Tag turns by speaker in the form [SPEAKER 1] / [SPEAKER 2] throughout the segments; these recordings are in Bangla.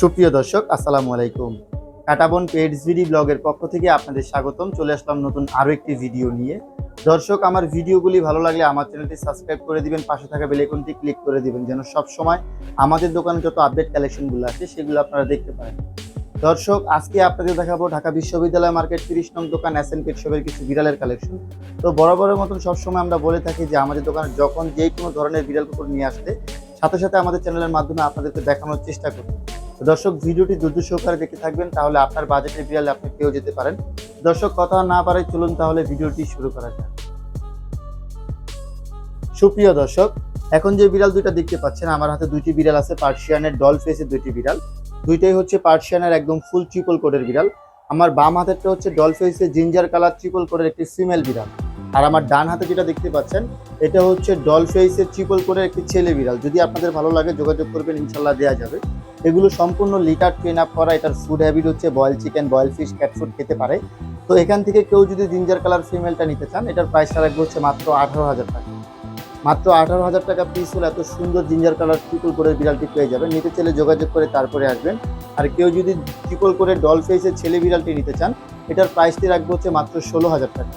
[SPEAKER 1] সুপ্রিয় দর্শক, আসসালামু আলাইকুম। কাটাবন পেডস ভিডি ব্লগের পক্ষ থেকে আপনাদের স্বাগতম। চলে আসলাম নতুন আরও একটি ভিডিও নিয়ে। দর্শক, আমার ভিডিওগুলি ভালো লাগলে আমার চ্যানেলটি সাবস্ক্রাইব করে দিবেন, পাশে থাকা বেলেকনটি ক্লিক করে দিবেন, যেন সব সময় আমাদের দোকানে যত আপডেট কালেকশনগুলো আছে, সেগুলো আপনারা দেখতে পারেন। দর্শক, আজকে আপনাদের দেখাবো ঢাকা বিশ্ববিদ্যালয় মার্কেট তিরিশ নং দোকান এন পেট শপের কিছু বিড়ালের কালেকশন। তো বরাবরের মতন সবসময় আমরা বলে থাকি যে, আমাদের দোকানে যখন যে কোনো ধরনের বিড়াল কুকুর নিয়ে আসতে, সাথে সাথে আমাদের চ্যানেলের মাধ্যমে আপনাদেরকে দেখানোর চেষ্টা করি দর্শক, ভিডিওটি ধৈর্য সহকারে দেখে থাকবেন, তাহলে আপনার বাজেটের বিড়ালে আপনি পেয়েও যেতে পারেন। দর্শক, কথা না পারে চলুন তাহলে ভিডিওটি শুরু করা যাক। সুপ্রিয় দর্শক, এখন যে বিড়াল দুইটা দেখতে পাচ্ছেন, আমার হাতে দুইটি বিড়াল আছে, পার্সিয়ানের ডল ফেসের দুইটি বিড়াল। দুইটাই হচ্ছে পার্সিয়ানের একদম ফুল ট্রিপল কোডের বিড়াল। আমার বাম হাতেরটা হচ্ছে ডল ফেসের জিঞ্জার কালার ট্রিপল কোডের একটি ফিমেল বিড়াল। আর আমার ডান হাতে যেটা দেখতে পাচ্ছেন, এটা হচ্ছে ডল ফেসের ট্রিপল কোডের একটি ছেলে বিড়াল। যদি আপনাদের ভালো লাগে, যোগাযোগ করবেন ইনশাল্লাহ দেওয়া যাবে। এগুলো সম্পূর্ণ লিটার ট্রেন আপ করা, এটার ফুড হ্যাবিট হচ্ছে boil chicken boil fish cat food খেতে পারে। তো এখান থেকে কেউ যদি জিঞ্জার কালার ফিমেলটা নিতে চান, এটার প্রাইসটা রাখব হচ্ছে মাত্র আঠারো হাজার টাকা। মাত্র আঠারো হাজার টাকা পিস হলে এত সুন্দর জিঞ্জার কালার ট্রিপল করে বিড়ালটি পেয়ে যাবেন। নিতে চাইলে যোগাযোগ করে তারপরে আসবেন। আর কেউ যদি ট্রিপল করে ডল ফেসের ছেলে বিড়ালটি নিতে চান, এটার প্রাইসটি রাখব হচ্ছে মাত্র ষোলো হাজার টাকা।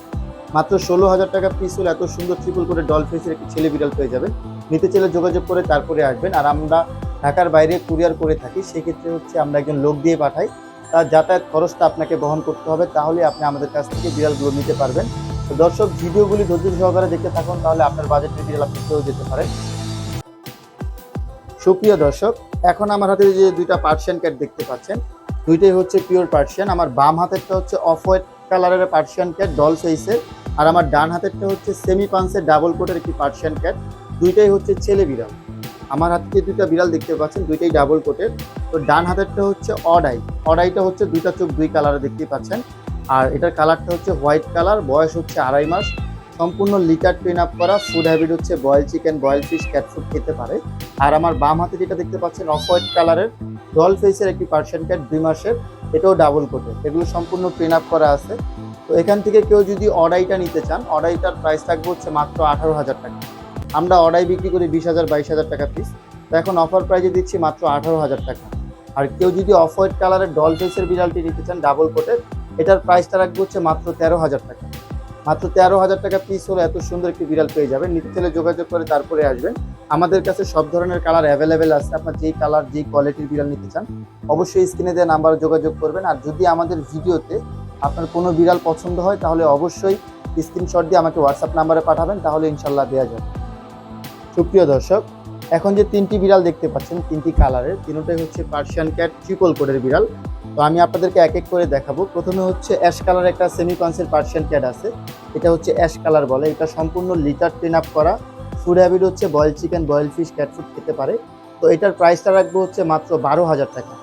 [SPEAKER 1] মাত্র ষোলো হাজার টাকা পিস হলে এত সুন্দর ট্রিপল করে ডল ফেসের একটি ছেলে বিড়াল পেয়ে যাবেন। নিতে চাইলে যোগাযোগ করে তারপরে আসবেন। আর আমরা ঢাকার বাইরে কুরিয়ার করে থাকি, সেক্ষেত্রে হচ্ছে আমরা একজন লোক দিয়ে পাঠাই। তার যাতায়াত খরচটা আপনাকে বহন করতে হবে, তাহলে আপনি আমাদের কাছ থেকে বিড়ালগুলো নিতে পারবেন। তো দর্শক, ভিডিওগুলি ধৈর্য সহকারে দেখতে থাকুন, তাহলে আপনার বাজেটের বিড়াল আপনি পেয়েও যেতে পারেন। সুপ্রিয় দর্শক, এখন আমার হাতে যে দুইটা পার্সিয়ান ক্যাট দেখতে পাচ্ছেন, দুইটাই হচ্ছে পিওর পার্সিয়ান। আমার বাম হাতেরটা হচ্ছে অফ হোয়াইট কালারের পার্সিয়ান ক্যাট, ডল ফেসের আর আমার ডান হাতেরটা হচ্ছে সেমি পান্সের ডাবল কোটের একটি পার্সিয়ান ক্যাট। দুইটাই হচ্ছে ছেলে বিড়াল। আমার হাতে দুইটা বিড়াল দেখতে পাচ্ছেন, দুইটাই ডাবল কোটের তো ডান হাতেরটা হচ্ছে অডাই অডাইটা হচ্ছে দুইটা চোখ, দুই কালারে দেখতে পাচ্ছেন। আর এটার কালারটা হচ্ছে হোয়াইট কালার বয়স হচ্ছে আড়াই মাস। সম্পূর্ণ লিটার ট্রেন আপ করা ফুড হ্যাবিট হচ্ছে boil chicken boil fish cat food খেতে পারে। আর আমার বাম হাতে যেটা দেখতে পাচ্ছেন অফ হোয়াইট কালারের ডল ফেসের একটি পার্সিয়ান ক্যাট দুই মাসের, এটাও ডাবল কোটের এগুলো সম্পূর্ণ ট্রেন আপ করা আছে। তো এখান থেকে কেউ যদি অডাইটা নিতে চান অডাইটার প্রাইস থাকবে হচ্ছে মাত্র আঠারো হাজার টাকা। আমরা অডাই বিক্রি করি বিশ হাজার, বাইশ হাজার টাকা পিস তো এখন অফার প্রাইজে দিচ্ছি মাত্র আঠারো হাজার টাকা। আর কেউ যদি অফ হোয়াইট কালারের ডল ফেসের বিড়ালটি নিতে চান ডাবল কোটের এটার প্রাইসটা রাখব হচ্ছে মাত্র তেরো হাজার টাকা। মাত্র তেরো হাজার টাকা পিস হলে এত সুন্দর একটি বিড়াল পেয়ে যাবেন। নিতে চাইলে যোগাযোগ করে তারপরে আসবেন। আমাদের কাছে সব ধরনের কালার অ্যাভেলেবেল আছে। আপনার যেই কালার যেই কোয়ালিটির বিড়াল নিতে চান, অবশ্যই স্ক্রিনে দেওয়া নাম্বারে যোগাযোগ করবেন। আর যদি আমাদের ভিডিওতে আপনার কোনো বিড়াল পছন্দ হয়, তাহলে অবশ্যই স্ক্রিনশট দিয়ে আমাকে হোয়াটসঅ্যাপ নাম্বারে পাঠাবেন। তাহলে ইনশাল্লাহ দেওয়া যাবে। সুপ্রিয় দর্শক, এখন যে তিনটি বিড়াল দেখতে পাচ্ছেন, তিনটি কালারের, তিনটাই হচ্ছে পার্সিয়ান ক্যাট ট্রিপল কোডের বিড়াল। তো আমি আপনাদেরকে এক এক করে দেখাবো। প্রথমে হচ্ছে অ্যাশ কালার একটা সেমি কনসের পার্সিয়ান ক্যাট আছে। এটা হচ্ছে অ্যাশ কালার বলে। এটা সম্পূর্ণ লিটার ট্রেন আপ করা। ফুড হ্যাবিট হচ্ছে boil chicken boil fish cat food খেতে পারে। তো এটার প্রাইসটা রাখব হচ্ছে মাত্র বারো হাজার টাকা।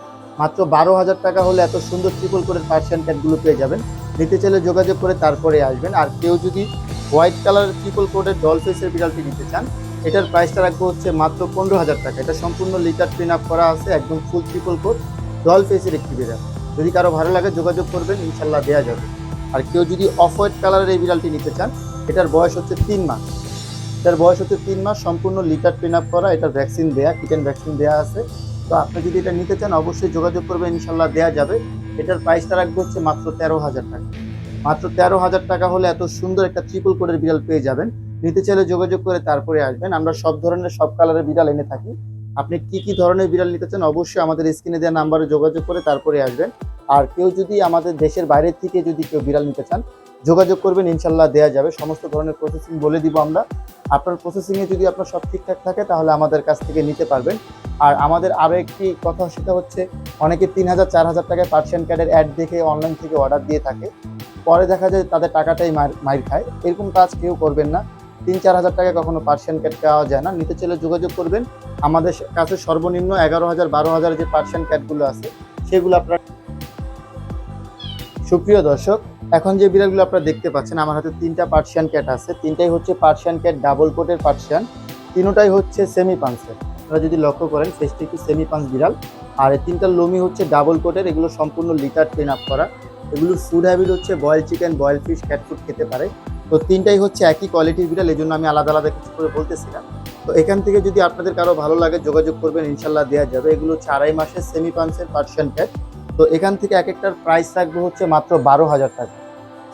[SPEAKER 1] মাত্র বারো হাজার টাকা হলে এত সুন্দর ট্রিপল কোডের পার্সিয়ান ক্যাটগুলো পেয়ে যাবেন। নিতে চাইলে যোগাযোগ করে তারপরে আসবেন। আর কেউ যদি হোয়াইট কালার ট্রিপল কোডের ডল ফেসের বিড়ালটি নিতে চান এটার প্রাইসটা রাখব হচ্ছে মাত্র পনেরো হাজার টাকা। এটা সম্পূর্ণ লিটার ট্রেন আপ করা আছে, একদম ফুল ট্রিপল কোড ডল ফেসের একটি বিড়াল। যদি কারও ভালো লাগে যোগাযোগ করবেন ইনশাল্লাহ দেওয়া যাবে। আর কেউ যদি অফ হোয়াইট কালারের এই বিড়ালটি নিতে চান, এটার বয়স হচ্ছে তিন মাস। এটার বয়স হচ্ছে তিন মাস, সম্পূর্ণ লিটার ট্রেন আপ করা, এটার ভ্যাকসিন দেয়া কিটেন ভ্যাকসিন দেওয়া আছে। তো আপনি যদি এটা নিতে চান, অবশ্যই যোগাযোগ করবেন ইনশাল্লাহ দেওয়া যাবে। এটার প্রাইসটা রাখব হচ্ছে মাত্র তেরো হাজার টাকা। মাত্র তেরো হাজার টাকা হলে এত সুন্দর একটা ট্রিপল কোডের বিড়াল পেয়ে যাবেন। নিতে চাইলে যোগাযোগ করে তারপরে আসবেন। আমরা সব ধরনের, সব কালারের বিড়াল এনে থাকি। আপনি কি কি ধরনের বিড়াল নিতে চান অবশ্যই আমাদের স্ক্রিনে দেওয়া নাম্বারে যোগাযোগ করে তারপরে আসবেন। আর কেউ যদি আমাদের দেশের বাইরের থেকে যদি কেউ বিড়াল নিতে চান, যোগাযোগ করবেন ইনশাল্লাহ দেওয়া যাবে। সমস্ত ধরনের প্রসেসিং বলে দিব আমরা। আপনার প্রসেসিংয়ে যদি আপনার সব ঠিকঠাক থাকে, তাহলে আমাদের কাছ থেকে নিতে পারবেন। আর আমাদের আরও একটি কথা, সেটা হচ্ছে অনেকে তিন হাজার, চার হাজার টাকায় পার্সিয়ান কার্ডের অ্যাড দেখে অনলাইন থেকে অর্ডার দিয়ে থাকে। পরে দেখা যায় তাদের টাকাটাই মার মার খায়। এরকম কাজ কেউ করবেন না। তিন, চার হাজার টাকা কখনো পার্সিয়ান ক্যাট পাওয়া যায় না। নিতে চাইলে যোগাযোগ করবেন। আমাদের কাছে সর্বনিম্ন এগারো হাজার, বারো হাজার যে পার্সিয়ান ক্যাটগুলো আছে, সেগুলো আপনার সুপ্রিয় দর্শক, এখন যে বিড়ালগুলো আপনারা দেখতে পাচ্ছেন, আমার হাতে তিনটা পার্সিয়ান ক্যাট আছে। তিনটাই হচ্ছে পার্সিয়ান ক্যাট ডাবল কোটের পার্সিয়ান তিনোটাই হচ্ছে সেমি পাঞ্চের আপনারা যদি লক্ষ্য করেন ফেসটি একটু সেমি পাঞ্চ বিড়াল। আর এই তিনটার লোমি হচ্ছে ডাবল কোটের এগুলো সম্পূর্ণ লিটার ট্রেন আপ করা। এগুলোর ফুড হ্যাবিট হচ্ছে boil chicken boil fish cat food খেতে পারে। তো তিনটাই হচ্ছে একই কোয়ালিটির বিড়াল এই জন্য আমি আলাদা আলাদা কিছু করে বলতেছিলাম। তো এখান থেকে যদি আপনাদের কারও ভালো লাগে, যোগাযোগ করবেন, ইনশাল্লাহ দেওয়া যাবে। এগুলো হচ্ছে আড়াই মাসের সেমি পাঞ্চের পার্সিয়ান ক্যাট তো এখান থেকে এক একটার প্রাইস থাকবে হচ্ছে মাত্র বারো হাজার টাকা।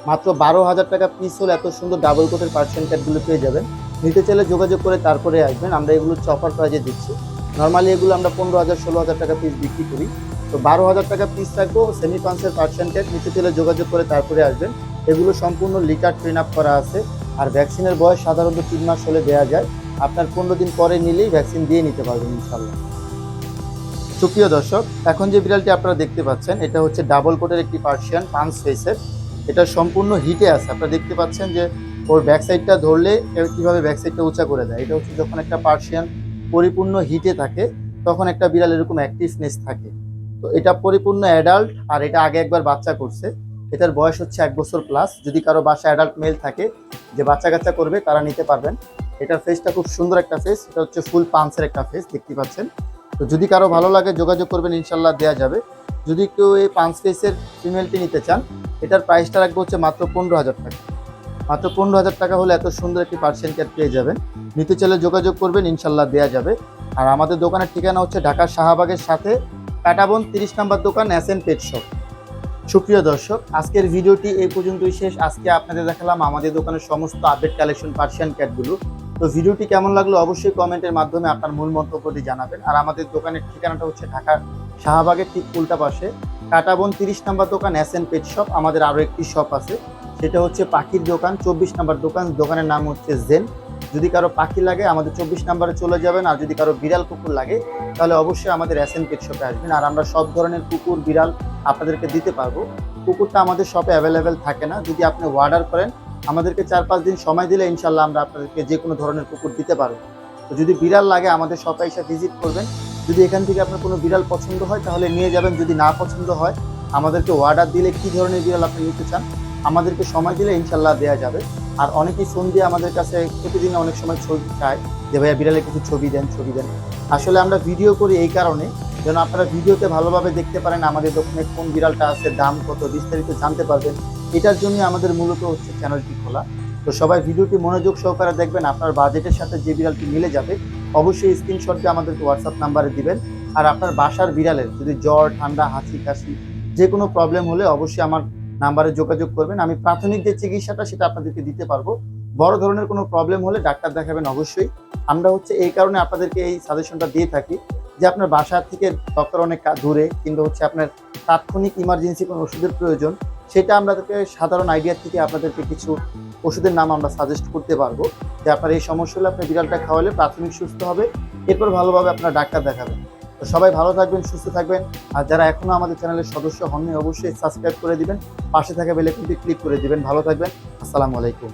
[SPEAKER 1] মাত্র বারো হাজার টাকা পিস হলে এত সুন্দর ডাবল কোটের পার্সিয়ান ক্যাটগুলো পেয়ে যাবেন। নিতে চাইলে যোগাযোগ করে তারপরে আসবেন। আমরা এগুলো চপার প্রাইজে দিচ্ছি। নর্মালি এগুলো আমরা পনেরো হাজার, ষোলো হাজার টাকা পিস বিক্রি করি। তো বারো হাজার টাকা পিস থাকব সেমি পাঞ্চের পার্সিয়ান ক্যাট নিতে চাইলে যোগাযোগ করে তারপরে আসবেন। এগুলো সম্পূর্ণ লিটার ট্রেন আপ করা আছে। আর ভ্যাকসিনের বয়স সাধারণত তিন মাস হলে দেওয়া যায়। আপনার পনেরো দিন পরে নিলেই ভ্যাকসিন দিয়ে নিতে পারবেন ইনশাল্লাহ সুপ্রিয় দর্শক, এখন যে বিড়ালটি আপনারা দেখতে পাচ্ছেন, এটা হচ্ছে ডাবল কোটের একটি পার্সিয়ান পাঁচ ফেসের এটা সম্পূর্ণ হিটে আছে। আপনারা দেখতে পাচ্ছেন যে ওর ব্যাক সাইডটা ধরলে কীভাবে ব্যাক সাইডটা উঁচা করে দেয়। এটা হচ্ছে যখন একটা পার্সিয়ান পরিপূর্ণ হিটে থাকে, তখন একটা বিড়াল এরকম অ্যাক্টিভনেস থাকে। তো এটা পরিপূর্ণ অ্যাডাল্ট আর এটা আগে একবার বাচ্চা করছে। এটার বয়স হচ্ছে এক বছর প্লাস যদি কারও বাসা অ্যাডাল্ট মেল থাকে, যে বাচ্চা কাচ্চা করবে, তারা নিতে পারবেন। এটার ফেসটা খুব সুন্দর একটা ফেস এটা হচ্ছে ফুল পাঞ্চের একটা ফেস দেখতে পাচ্ছেন? তো যদি কারও ভালো লাগে, যোগাযোগ করবেন ইনশাল্লাহ দেওয়া যাবে। যদি কেউ এই পাঁচ ফেসের ফিমেলটি নিতে চান, এটার প্রাইসটা রাখব হচ্ছে মাত্র পনেরো হাজার টাকা। মাত্র পনেরো হাজার টাকা হলে এত সুন্দর একটি পার্সিয়ান ক্যাট পেয়ে যাবেন। নিতে চাইলে যোগাযোগ করবেন ইনশাল্লাহ দেওয়া যাবে। আর আমাদের দোকানের ঠিকানা হচ্ছে ঢাকার শাহবাগের সাথে কাটাবন তিরিশ নাম্বার দোকান এন পেট শপ সুপ্রিয় দর্শক, আজকের ভিডিওটি এই পর্যন্তই শেষ। আজকে আপনাদের দেখালাম আমাদের দোকানের সমস্ত আপডেট কালেকশন পার্সিয়ান ক্যাটগুলো তো ভিডিওটি কেমন লাগল অবশ্যই কমেন্টের মাধ্যমে আপনার মূল মন্তব্যটি জানাবেন। আর আমাদের দোকানের ঠিকানাটা হচ্ছে ঢাকার শাহবাগের ঠিক উল্টা পাশে। কাটাবন তিরিশ নাম্বার দোকান এস এন পেট শপ আমাদের আরও একটি শপ আছে। সেটা হচ্ছে পাখির দোকান, চব্বিশ নাম্বার দোকান। দোকানের নাম হচ্ছে জেন যদি কারও পাখি লাগে, আমাদের চব্বিশ নাম্বারে চলে যাবেন। আর যদি কারও বিড়াল কুকুর লাগে, তাহলে অবশ্যই আমাদের এস এন পেট শপে আসবেন। আর আমরা সব ধরনের কুকুর, বিড়াল আপনাদেরকে দিতে পারব। কুকুরটা আমাদের শপে অ্যাভেলেবেল থাকে না। যদি আপনি অর্ডার করেন, আমাদেরকে চার পাঁচ দিন সময় দিলে ইনশাল্লাহ আমরা আপনাদেরকে যে কোনো ধরনের কুকুর দিতে পারব। তো যদি বিড়াল লাগে, আমাদের শপে এসে ভিজিট করবেন। যদি এখান থেকে আপনার কোনো বিড়াল পছন্দ হয়, তাহলে নিয়ে যাবেন। যদি না পছন্দ হয়, আমাদেরকে অর্ডার দিলে কী ধরনের বিড়াল আপনি নিতে চান আমাদেরকে সময় দিলে ইনশাল্লাহ দেওয়া যাবে। আর অনেকেই ফোন দিয়ে আমাদের কাছে প্রতিদিন অনেক সময় ছবি চায় যে, ভাইয়া বিড়ালের কিছু ছবি দেন ছবি দেন। আসলে আমরা ভিডিও করি এই কারণে, যেন আপনারা ভিডিওতে ভালোভাবে দেখতে পারেন, আমাদের দোকানে কোন বিড়ালটা আছে, দাম কত, বিস্তারিত জানতে পারবেন। এটার জন্য আমাদের মূলত হচ্ছে চ্যানেলটি খোলা। তো সবাই ভিডিওটি মনোযোগ সহকারে দেখবেন, আপনার বাজেটের সাথে যে বিড়ালটি মিলে যাবে, অবশ্যই স্ক্রিনশটটি আমাদেরকে হোয়াটসঅ্যাপ নাম্বারে দিবেন। আর আপনার বাসার বিড়ালের যদি জ্বর, ঠান্ডা, হাঁচি, কাশি যে কোনো প্রবলেম হলে অবশ্যই আমার নাম্বারে যোগাযোগ করবেন। আমি প্রাথমিক যে চিকিৎসাটা সেটা আপনাদেরকে দিতে পারব। বড় ধরনের কোনো প্রবলেম হলে ডাক্তার দেখাবেন অবশ্যই। আমরা হচ্ছে এই কারণে আপনাদেরকে এই সাজেশনটা দিয়ে থাকি যে আপনার বাসা থেকে ডক্টর অনেক দূরে কিংবা হচ্ছে আপনার তাৎক্ষণিক ইমার্জেন্সি কোনো ওষুধের প্রয়োজন, সেটা আমাদেরকে সাধারণ আইডিয়া থেকে আপনাদেরকে কিছু ওষুধের নাম আমরা সাজেস্ট করতে পারব। যে আপনার এই সমস্যা হলে আপনি বিড়ালটা খাওয়ালে প্রাথমিক সুস্থ হবে, এরপর ভালোভাবে আপনার ডাক্তার দেখাবেন। তো সবাই ভালো থাকবেন, সুস্থ থাকবেন। আর যারা এখনও আমাদের চ্যানেলের সদস্য হননি, অবশ্যই সাবস্ক্রাইব করে দিবেন। পাশে থাকা বেলে ক্লিক করে দিবেন। ভালো থাকবেন। আসসালামু আলাইকুম।